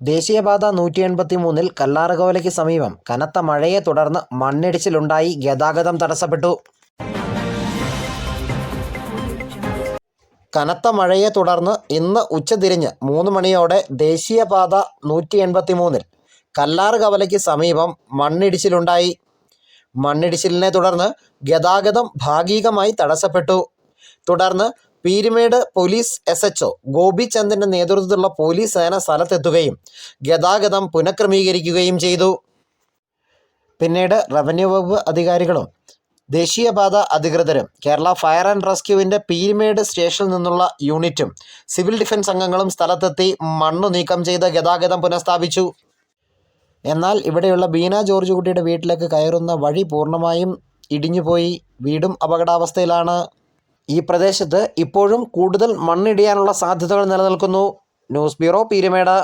ദേശീയപാത നൂറ്റി എൺപത്തി മൂന്നിൽ കല്ലാറുകോലയ്ക്ക് സമീപം കനത്ത മഴയെ തുടർന്ന് മണ്ണിടിച്ചിലുണ്ടായി ഗതാഗതം തടസ്സപ്പെട്ടു. കനത്ത മഴയെ തുടർന്ന് ഇന്ന് ഉച്ചതിരിഞ്ഞ് മൂന്ന് മണിയോടെ ദേശീയപാത നൂറ്റി എൺപത്തി മൂന്നിൽ കല്ലാറ് കവലയ്ക്ക് സമീപം മണ്ണിടിച്ചിലുണ്ടായി. മണ്ണിടിച്ചിലിനെ തുടർന്ന് ഗതാഗതം ഭാഗികമായി തടസ്സപ്പെട്ടു. തുടർന്ന് Peerumedu police S H O ഗോപിചന്ദിന്റെ നേതൃത്വത്തിലുള്ള പോലീസ് സേന സ്ഥലത്തെത്തുകയും ഗതാഗതം പുനഃക്രമീകരിക്കുകയും ചെയ്തു. പിന്നീട് റവന്യൂ വകുപ്പ് അധികാരികളും ദേശീയപാത അധികൃതരും കേരള ഫയർ ആൻഡ് റെസ്ക്യൂവിന്റെ പീരുമേട് സ്റ്റേഷനിൽ നിന്നുള്ള യൂണിറ്റും സിവിൽ ഡിഫൻസ് അംഗങ്ങളും സ്ഥലത്തെത്തി മണ്ണു നീക്കം ചെയ്ത് ഗതാഗതം പുനഃസ്ഥാപിച്ചു. എന്നാൽ ഇവിടെയുള്ള ബീന ജോർജ് കുട്ടിയുടെ വീട്ടിലേക്ക് കയറുന്ന വഴി പൂർണമായും ഇടിഞ്ഞുപോയി. വീടും അപകടാവസ്ഥയിലാണ്. ഈ പ്രദേശത്ത് ഇപ്പോഴും കൂടുതൽ മണ്ണിടിയാനുള്ള സാധ്യതകൾ നിലനിൽക്കുന്നു. News bureau Peerumedu.